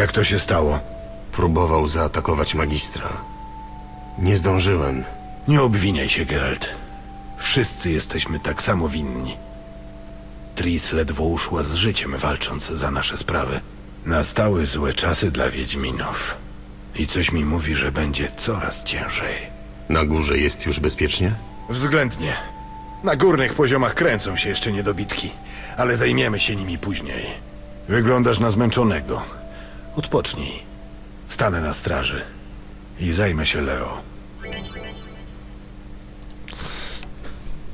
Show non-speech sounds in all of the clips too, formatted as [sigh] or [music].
Jak to się stało? Próbował zaatakować magistra. Nie zdążyłem. Nie obwiniaj się, Geralt. Wszyscy jesteśmy tak samo winni. Tris ledwo uszła z życiem, walcząc za nasze sprawy. Nastały złe czasy dla Wiedźminów. I coś mi mówi, że będzie coraz ciężej. Na górze jest już bezpiecznie? Względnie. Na górnych poziomach kręcą się jeszcze niedobitki, ale zajmiemy się nimi później. Wyglądasz na zmęczonego. Odpocznij. Stanę na straży i zajmę się Leo.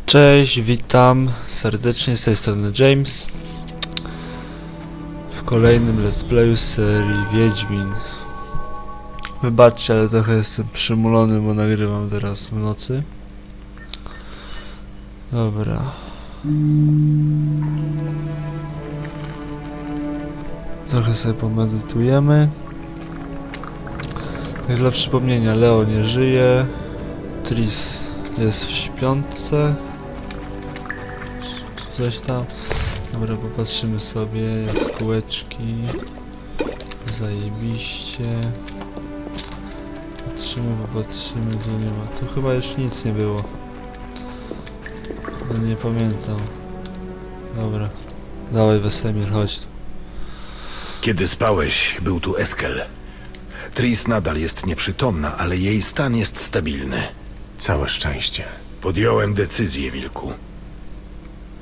Cześć, witam serdecznie z tej strony James w kolejnym let's playu serii Wiedźmin. Wybaczcie, ale trochę jestem przymulony, bo nagrywam teraz w nocy. Dobra. Trochę sobie pomedytujemy. Tak dla przypomnienia, Leo nie żyje. Tris jest w śpiątce. Coś tam. Dobra, popatrzymy sobie. Jest kółeczki. Zajebiście. Patrzymy, popatrzymy, tu nie ma. Tu chyba już nic nie było. No nie pamiętam. Dobra. Dawaj Wesemir, chodź tu. Kiedy spałeś, był tu Eskel. Tris nadal jest nieprzytomna, ale jej stan jest stabilny. Całe szczęście. Podjąłem decyzję, Wilku.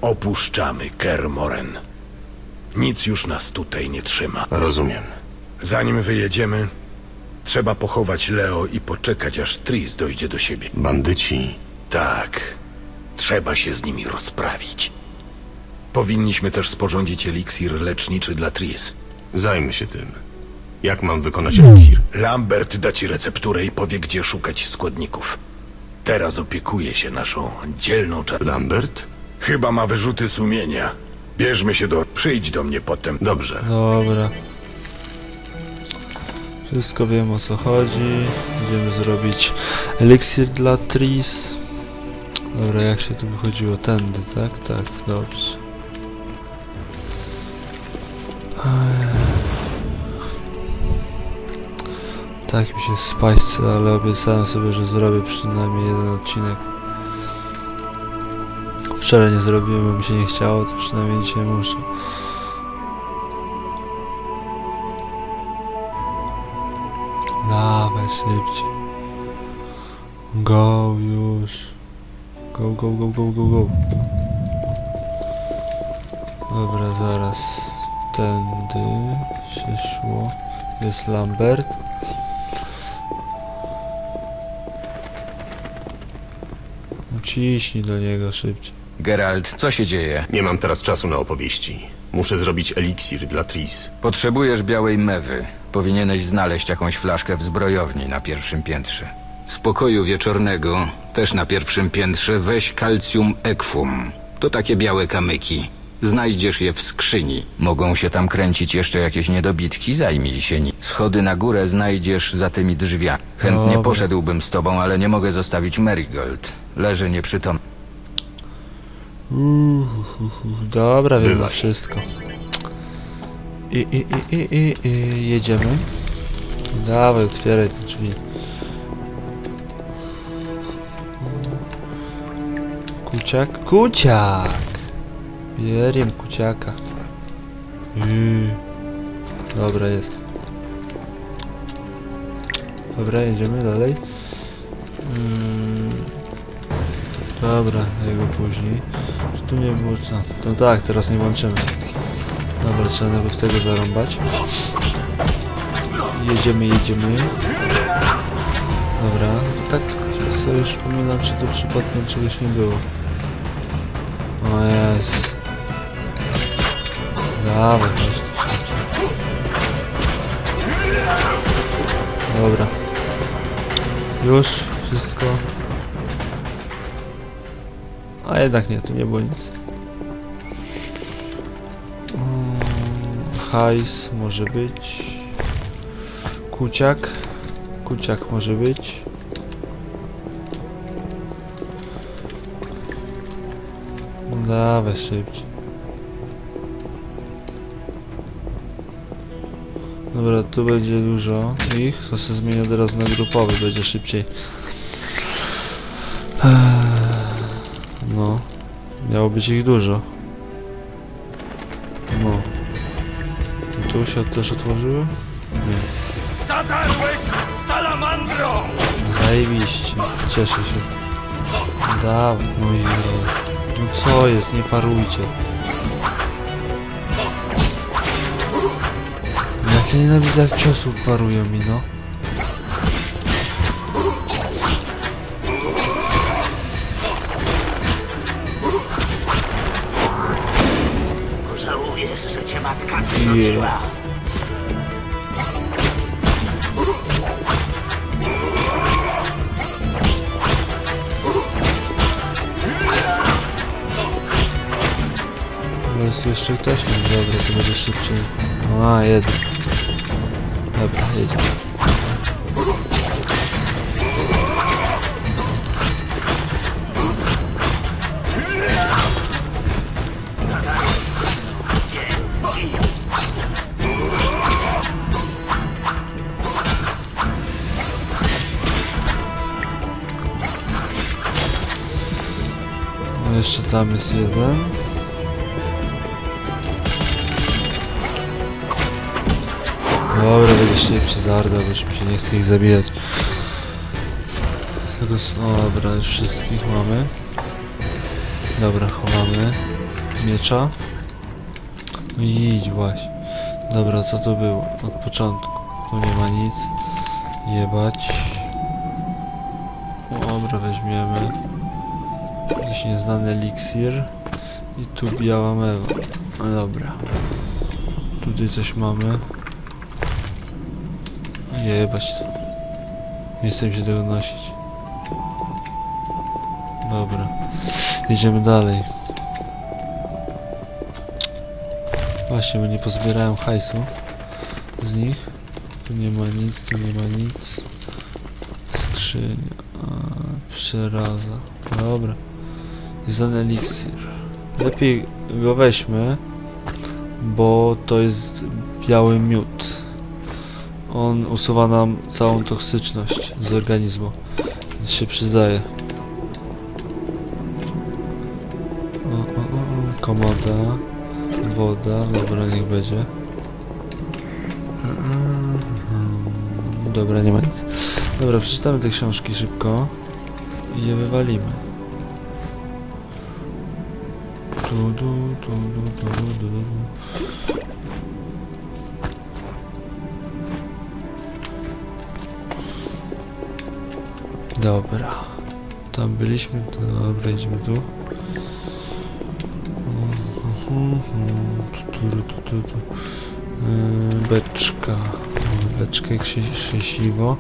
Opuszczamy Kermoren. Nic już nas tutaj nie trzyma. Rozumiem. Zanim wyjedziemy, trzeba pochować Leo i poczekać, aż Tris dojdzie do siebie. Bandyci. Tak, trzeba się z nimi rozprawić. Powinniśmy też sporządzić eliksir leczniczy dla Tris. Zajmę się tym. Jak mam wykonać eliksir? Lambert da ci recepturę i powie, gdzie szukać składników. Teraz opiekuje się naszą dzielną czar... Lambert? Chyba ma wyrzuty sumienia. Bierzmy się do... Przyjdź do mnie potem. Dobrze. Dobra. Wszystko wiem o co chodzi. Będziemy zrobić eliksir dla Tris. Dobra, jak się tu wychodziło? Tędy, tak? Tak, dobrze. Tak mi się spać ale obiecałem sobie, że zrobię przynajmniej jeden odcinek. Wczoraj nie zrobiłem, bo mi się nie chciało, to przynajmniej dzisiaj muszę. Dawaj szybciej. Go już. Go, go, go, go, go, go. Dobra, zaraz. Tędy się szło. Jest Lambert. Ciśnij do niego szybciej. Geralt, co się dzieje? Nie mam teraz czasu na opowieści. Muszę zrobić eliksir dla Tris. Potrzebujesz białej mewy. Powinieneś znaleźć jakąś flaszkę w zbrojowni na pierwszym piętrze. Z pokoju wieczornego, też na pierwszym piętrze, weź calcium equum. To takie białe kamyki. Znajdziesz je w skrzyni. Mogą się tam kręcić jeszcze jakieś niedobitki, zajmij się nimi. Schody na górę znajdziesz za tymi drzwiami. Chętnie Dobra. poszedłbym z tobą, ale nie mogę zostawić Marigold. Leży nieprzytomny. Dobra, wiemy Bywaj. wszystko. I, i, i, i, i, i jedziemy. Dawaj, otwieraj te drzwi. Kuciak? Kuciak! Bieriem kuciaka. Yy. Dobra, jest. Dobra, jedziemy dalej. Yy. Dobra, jego później. Czy tu nie było co? No tak, teraz nie łączymy. Dobra, trzeba najpierw tego zarąbać. Jedziemy, jedziemy. Dobra, tak sobie przypominam, czy tu przypadkiem czegoś nie było. O jest. Dawaj, chodź tu szybciej. Dobra. Już, wszystko. A jednak nie, tu nie było nic. Mm, Hajs może być. Kuciak. Kuciak może być. Dawaj szybciej. Dobra, tu będzie dużo ich, to się zmienię teraz na grupowy, będzie szybciej. Miało być ich dużo. No. I tu się też otworzyły? Nie. Zadarłeś z salamandrą! Zajebiście, cieszę się. Dawaj, no i No co jest, nie parujcie. Jak ja nienawidzę jak ciosów parują mi, no. No jest jeszcze ktoś? No dobra, to będzie szybciej. A, jeden. Dobra, jedziemy. Jeszcze tam jest jeden. Dobra, będzie szybciej zarda, bo już mi się nie chce ich zabijać. Tego s- o, dobra, już wszystkich mamy. Dobra, chowamy. Miecza. No idź właśnie. Dobra, co to było? Od początku. Tu nie ma nic. Jebać. Dobra, weźmiemy. Jakiś nieznany eliksir. I tu biała mewa. No dobra. Tutaj coś mamy. Jebać to. Nie chcę się tego nosić. Dobra. Idziemy dalej. Właśnie, bo nie pozbierałem hajsu z nich. Tu nie ma nic, tu nie ma nic. Skrzynia. Przeraza. Dobra. Ten eliksir. Lepiej go weźmy, bo to jest biały miód. On usuwa nam całą toksyczność z organizmu, więc się przydaje. O, o, o, komoda, woda, dobra, niech będzie. Dobra, nie ma nic. Dobra, przeczytamy te książki szybko i je wywalimy. Du, tu, du, tu, du, du, du. Dobra. Tam byliśmy, dobra, idziemy tu. Yy, Beczka. Beczkę krzesiwo.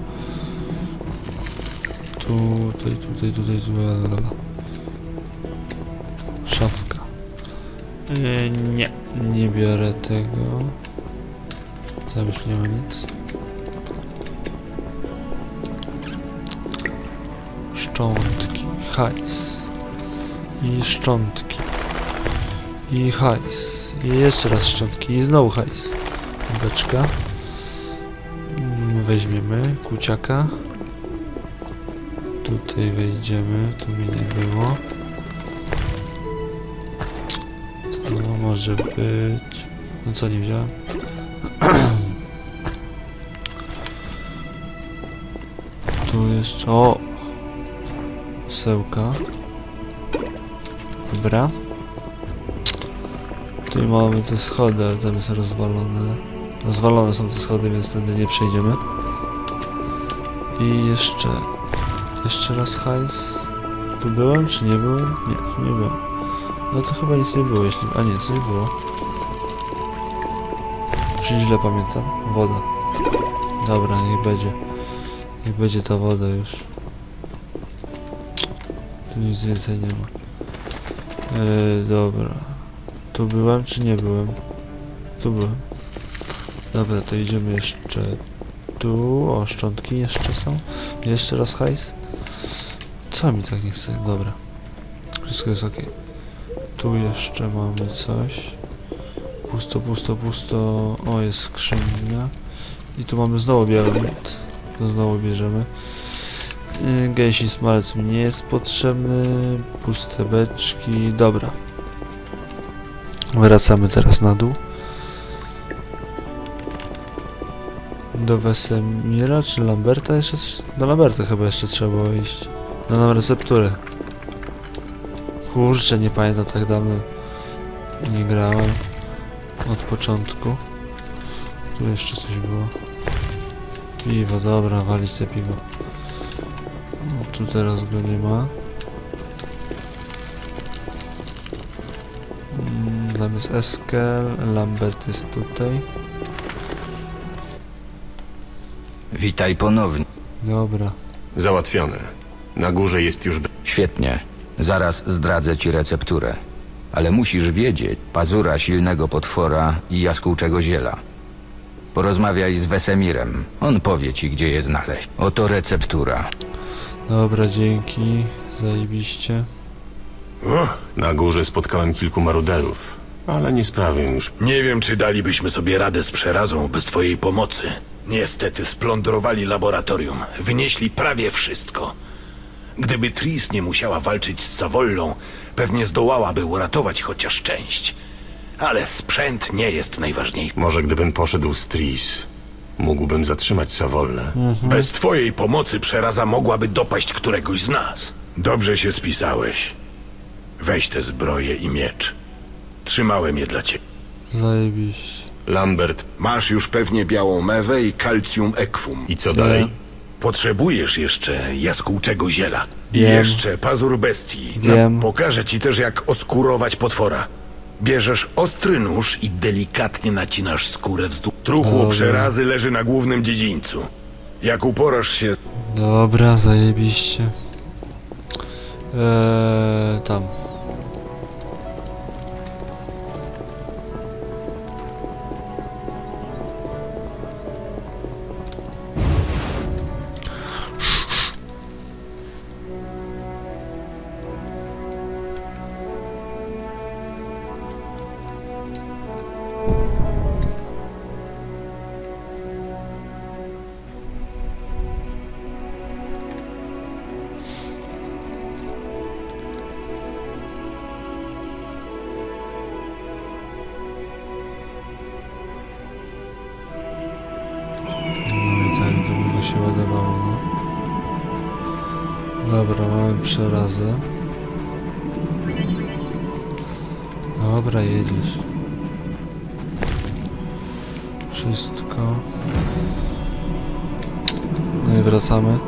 Tutaj, tutaj, tutaj, tu. Yy, nie, nie biorę tego. Tam już nie ma nic. Szczątki, hajs. I szczątki. I hajs. I jeszcze raz szczątki. I znowu hajs. Beczka. Weźmiemy kuciaka. Tutaj wejdziemy. Tu mnie nie było. Może być... No co nie wziąłem? [clears throat] Tu jeszcze... O! Sełka. Dobra. Tutaj mamy te schody, ale tam jest rozwalone. Rozwalone są te schody, więc tędy nie przejdziemy. I jeszcze... Jeszcze raz hajs. Tu byłem, czy nie byłem? Nie, nie byłem. No to chyba nic nie było, jeśli... A nie, coś było. Czy źle pamiętam? Woda. Dobra, niech będzie. Niech będzie ta woda już. Tu nic więcej nie ma. Eee, dobra. Tu byłem czy nie byłem? Tu byłem. Dobra, to idziemy jeszcze tu. O, szczątki jeszcze są. Jeszcze raz hajs. Co mi tak nie chce? Dobra. Wszystko jest ok. Tu jeszcze mamy coś. Pusto, pusto, pusto. O, jest skrzynia. I tu mamy znowu mit. To znowu bierzemy. Yy, Gęsi smalec mi nie jest potrzebny. Puste beczki. Dobra. Wracamy teraz na dół. Do Wesemira czy Lamberta jeszcze? Do Lamberta chyba jeszcze trzeba było iść. Na recepturę. Kurczę, nie pamiętam tak dawno. Nie grałem. Od początku. Tu jeszcze coś było. Piwo, dobra, walić te piwo. No, tu teraz go nie ma. Mm, Tam jest Eskel, Lambert jest tutaj. Witaj ponownie. Dobra. Załatwione. Na górze jest już... Świetnie. Zaraz zdradzę ci recepturę. Ale musisz wiedzieć, pazura silnego potwora i jaskółczego ziela. Porozmawiaj z Wesemirem. On powie ci, gdzie je znaleźć. Oto receptura. Dobra, dzięki. Zajebiście. O, Na górze spotkałem kilku maruderów, ale nie sprawię już... nie wiem, czy dalibyśmy sobie radę z przerazą bez twojej pomocy. Niestety splądrowali laboratorium. Wynieśli prawie wszystko. Gdyby Tris nie musiała walczyć z Savollą, pewnie zdołałaby uratować chociaż część. Ale sprzęt nie jest najważniejszy. Może gdybym poszedł z Tris, mógłbym zatrzymać Savollę. Bez twojej pomocy przeraza mogłaby dopaść któregoś z nas. Dobrze się spisałeś. Weź te zbroje i miecz. Trzymałem je dla ciebie. Zajebiście. Lambert, Masz już pewnie białą mewę i kalcium ekwum. i co dalej? Potrzebujesz jeszcze jaskółczego ziela. I Wiem. jeszcze pazur bestii. Wiem. pokażę ci też, jak oskurować potwora. Bierzesz ostry nóż i delikatnie nacinasz skórę wzdłuż. Truchło Dobra. przerazy leży na głównym dziedzińcu. Jak uporasz się Dobra, zajebiście. Eee, tam. Mamy przerazę. Dobra, jedziesz. Wszystko. No i wracamy.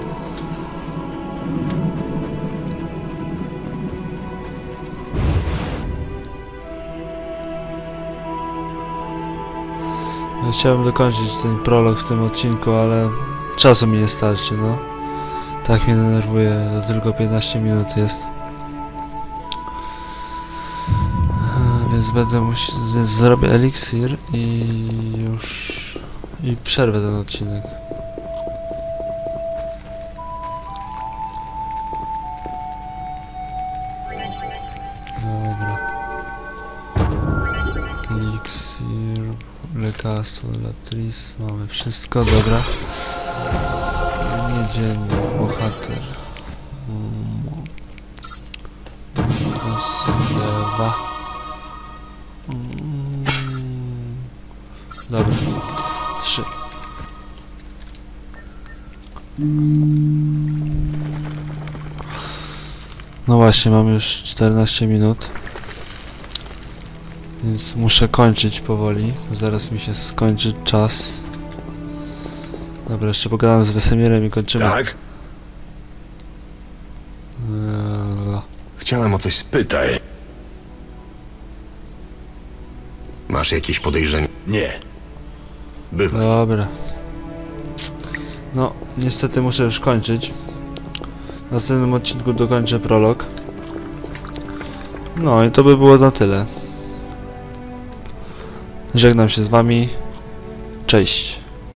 Ja chciałem dokończyć ten prolog w tym odcinku, ale czasu mi nie starczy, no. Tak mnie denerwuje, to tylko 15 minut jest. E, Więc będę musiał, więc zrobię eliksir i już... i przerwę ten odcinek. Dobra. Eliksir, lekarstwo dla Tris, mamy wszystko, dobra. Niedzielny bohater. Rozlewa. Dobra. Trzy. No właśnie, mam już 14 minut. Więc muszę kończyć powoli. Zaraz mi się skończy czas. Dobra, jeszcze pogadam z Wesemirem i kończymy. tak? Eee, Chciałem o coś... sp- Pytaj. Masz jakieś podejrzenie? Nie. Bywa. Dobra. No, niestety muszę już kończyć. W następnym odcinku dokończę prolog. No i to by było na tyle. Żegnam się z wami. Cześć.